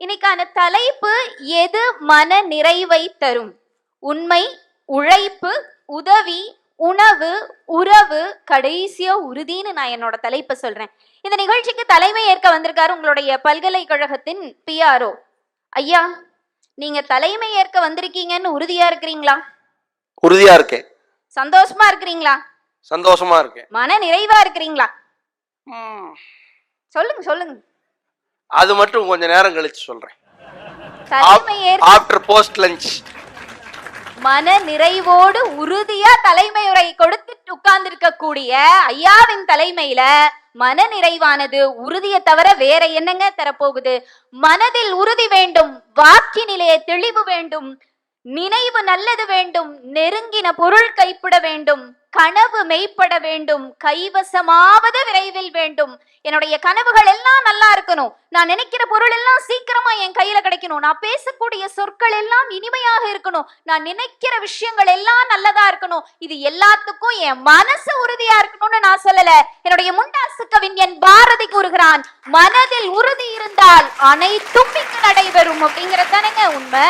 இன்னைக்கான தலைப்பு எது மன நிறைவை தரும்? உண்மை உழைப்பு உதவி உணவு உறவு கடைசியா உறுதின்னு நான் என்னோட தலைப்பை சொல்றேன். இந்த நிகழ்ச்சிக்கு தலைமை ஏற்க வந்திருக்காரு உங்களுடைய பல்கலைக்கழகத்தின் பிஆர்ஓ ஐயா நீங்க தலைமை ஏற்க வந்திருக்கீங்கன்னு உறுதியா இருக்கிறீங்களா? உறுதியா இருக்கேன். சந்தோஷமா இருக்கிறீங்களா? சந்தோஷமா இருக்கேன். மன நிறைவா இருக்கிறீங்களா? சொல்லுங்க சொல்லுங்க. அது மட்டும் கொஞ்ச நேரம் கழிச்சு சொல்றேன். தலைமை ஏற்க ஆஃப்டர் போஸ்ட் லஞ்ச் மன நிறைவோடு உறுதியா தலைமை உரை கொடுத்து உட்கார்ந்திருக்க கூடிய ஐயாவின் தலைமையில மன நிறைவானது உறுதியை தவிர வேற என்னங்க தரப்போகுது? மனதில் உறுதி வேண்டும் வாக்கினிலே தெளிவு வேண்டும் நினைவு நல்லது வேண்டும் நெருங்கின பொருள் கைப்பட வேண்டும் கனவு மெய்ப்பட வேண்டும் கைவசமாவது விரைவில் வேண்டும். என்னுடைய கனவுகள் எல்லாம் நல்லா இருக்கணும். நான் நினைக்கிற பொருள் எல்லாம் சீக்கிரமா என் கையில கிடைக்கணும். நான் பேசக்கூடிய சொற்கள் எல்லாம் இனிமையாக இருக்கணும். நான் நினைக்கிற விஷயங்கள் எல்லாம் நல்லதா இருக்கணும். இது எல்லாத்துக்கும் என் மனசு உறுதியா இருக்கணும்னு நான் சொல்லல. என்னுடைய முண்டாசு கவிஞன் பாரதி கூறுகிறான் மனதில் உறுதி இருந்தால் அனைத்தும் இங்கு நடைபெறும். அப்படிங்கறதுதானேங்க உண்மை.